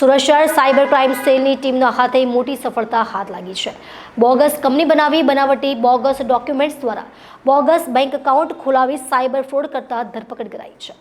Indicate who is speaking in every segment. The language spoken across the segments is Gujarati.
Speaker 1: સુરત શહેર સાયબર ક્રાઇમ સેલની ટીમના હાથે મોટી સફળતા હાથ લાગી છે. બોગસ કંપની બનાવી બનાવટી બોગસ ડોક્યુમેન્ટ્સ દ્વારા બોગસ બેંક એકાઉન્ટ ખોલાવી સાયબર ફ્રોડ કરતા ધરપકડ કરાઈ છે.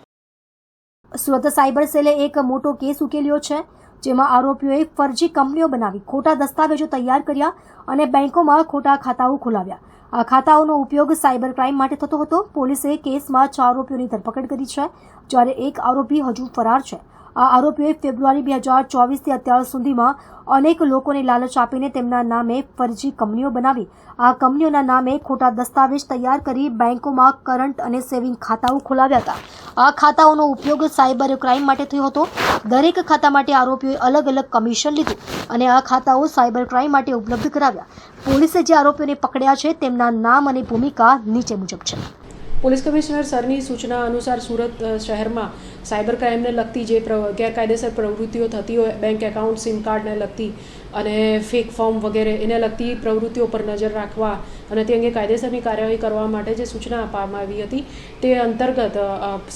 Speaker 1: સુરત સાયબર સેલે એક મોટો કેસ ઉકેલ્યો છે, જેમાં આરોપીઓએ ફરજી કંપનીઓ બનાવી ખોટા દસ્તાવેજો તૈયાર કર્યા અને બેંકોમાં ખોટા ખાતાઓ ખોલાવ્યા. આ ખાતાઓનો ઉપયોગ સાયબર ક્રાઇમ માટે થતો હતો. પોલીસે કેસમાં ચાર આરોપીઓની ધરપકડ કરી છે, જ્યારે એક આરોપી હજુ ફરાર છે. આ આરોપીઓએ ફેબ્રુઆરી બે હજાર ચોવીસથી અત્યાર સુધીમાં અનેક લોકોને લાલચ આપીને તેમના નામે ફરજી કંપનીઓ બનાવી. આ કંપનીઓના નામે ખોટા દસ્તાવેજ તૈયાર કરી બેંકોમાં કરંટ અને સેવિંગ ખાતાઓ ખોલાવ્યા હતા. આ ખાતાઓનો ઉપયોગ સાયબર ક્રાઇમ માટે થયો હતો. દરેક ખાતા માટે આરોપીઓએ અલગ અલગ કમિશન લીધું અને આ ખાતાઓ સાયબર ક્રાઇમ માટે ઉપલબ્ધ કરાવ્યા. પોલીસે જે આરોપીઓને પકડ્યા છે, તેમના નામ અને ભૂમિકા નીચે મુજબ છે.
Speaker 2: પોલીસ કમિશનર સરની સૂચના અનુસાર સુરત શહેરમાં સાયબર ક્રાઇમને લગતી જે ગેરકાયદેસર પ્રવૃત્તિઓ થતી હોય, બેંક એકાઉન્ટ, સિમ કાર્ડને લગતી અને ફેક ફોર્મ વગેરે, એને લગતી પ્રવૃત્તિઓ પર નજર રાખવા અને તે અંગે કાયદેસરની કાર્યવાહી કરવા માટે જે સૂચના આપવામાં આવી હતી, તે અંતર્ગત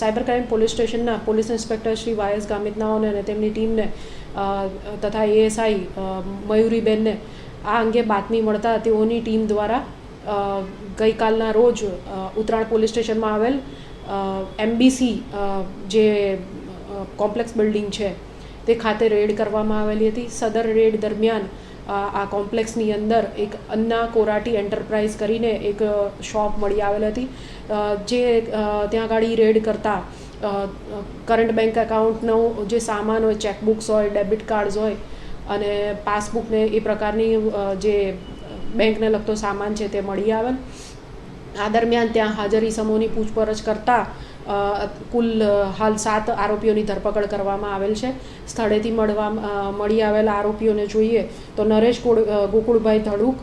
Speaker 2: સાયબર ક્રાઇમ પોલીસ સ્ટેશનના police inspector Shri Y S ગામિતનાઓને અને તેમની ટીમને તથા એએસઆઈ મયુરીબેનને આ અંગે બાતમી મળતા તેઓની ટીમ દ્વારા ગઈકાલના રોજ ઉત્તરાણ પોલીસ સ્ટેશનમાં આવેલ એમબીસી જે કોમ્પ્લેક્સ બિલ્ડિંગ છે, તે ખાતે રેડ કરવામાં આવેલી હતી. સદર રેડ દરમિયાન આ કોમ્પ્લેક્સની અંદર એક અન્ના કોરાટી એન્ટરપ્રાઇઝ કરીને એક શોપ મળી આવેલ હતી. જે ત્યાં ગાડી રેડ કરતાં કરંટ બેંક એકાઉન્ટનો જે સામાન હોય, ચેકબુક્સ હોય, ડેબિટ કાર્ડ્સ હોય, અને પાસબુકને એ પ્રકારની જે બેંકને લગતો સામાન છે તે મળી આવેલ આ દરમિયાન ત્યાં હાજર ઇસમોની પૂછપરછ કરતાં કુલ હાલ સાત આરોપીઓની ધરપકડ કરવામાં આવેલ છે. સ્થળેથી મળવા મળી આવેલા આરોપીઓને જોઈએ તો નરેશ ગોકુળભાઈ ધડુક